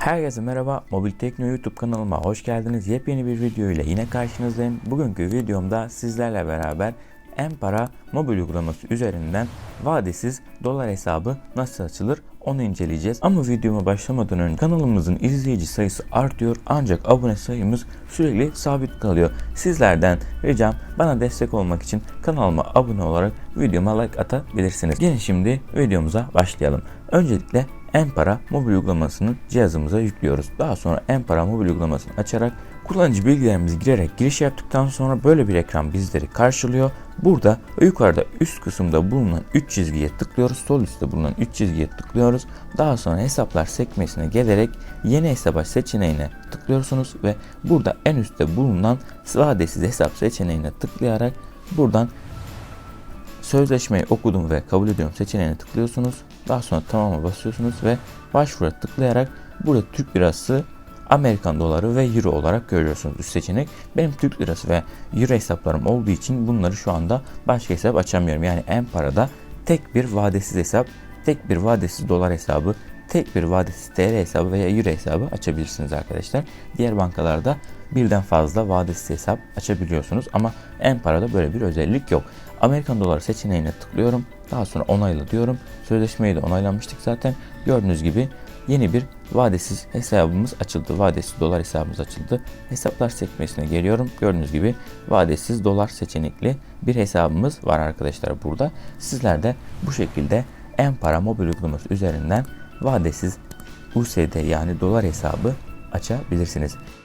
Herkese merhaba, Mobil Tekno YouTube kanalıma hoş geldiniz. Yepyeni bir video ile yine karşınızdayım. Bugünkü videomda sizlerle beraber Empara mobil uygulaması üzerinden vadesiz dolar hesabı nasıl açılır onu inceleyeceğiz. Ama videoma başlamadan önce kanalımızın izleyici sayısı artıyor ancak abone sayımız sürekli sabit kalıyor. Sizlerden ricam bana destek olmak için kanalıma abone olarak videoma like atabilirsiniz. Gelin şimdi videomuza başlayalım. Öncelikle Empara mobil uygulamasını cihazımıza yüklüyoruz. Daha sonra Empara mobil uygulamasını açarak kullanıcı bilgilerimizi girerek giriş yaptıktan sonra böyle bir ekran bizleri karşılıyor. Burada yukarıda üst kısımda bulunan 3 çizgiye tıklıyoruz. Sol üstte bulunan 3 çizgiye tıklıyoruz. Daha sonra hesaplar sekmesine gelerek yeni hesap seçeneğine tıklıyorsunuz ve burada en üstte bulunan vadesiz hesap seçeneğine tıklayarak buradan Sözleşmeyi okudum ve kabul ediyorum seçeneğine tıklıyorsunuz. Daha sonra tamama basıyorsunuz ve başvura tıklayarak burada Türk lirası, Amerikan doları ve euro olarak görüyorsunuz üst seçenek. Benim Türk lirası ve euro hesaplarım olduğu için bunları şu anda başka hesap açamıyorum. Yani en parada tek bir vadesiz hesap, tek bir vadesiz dolar hesabı, tek bir vadesiz TL hesabı veya euro hesabı açabilirsiniz arkadaşlar. Diğer bankalarda birden fazla vadesiz hesap açabiliyorsunuz ama en parada böyle bir özellik yok. Amerikan doları seçeneğine tıklıyorum. Daha sonra onayla diyorum. Sözleşmeyi de onaylamıştık zaten. Gördüğünüz gibi yeni bir vadesiz hesabımız açıldı. Vadesiz dolar hesabımız açıldı. Hesaplar sekmesine geliyorum. Gördüğünüz gibi vadesiz dolar seçenekli bir hesabımız var arkadaşlar burada. Sizler de bu şekilde en para mobil uygulaması üzerinden vadesiz USD yani dolar hesabı açabilirsiniz.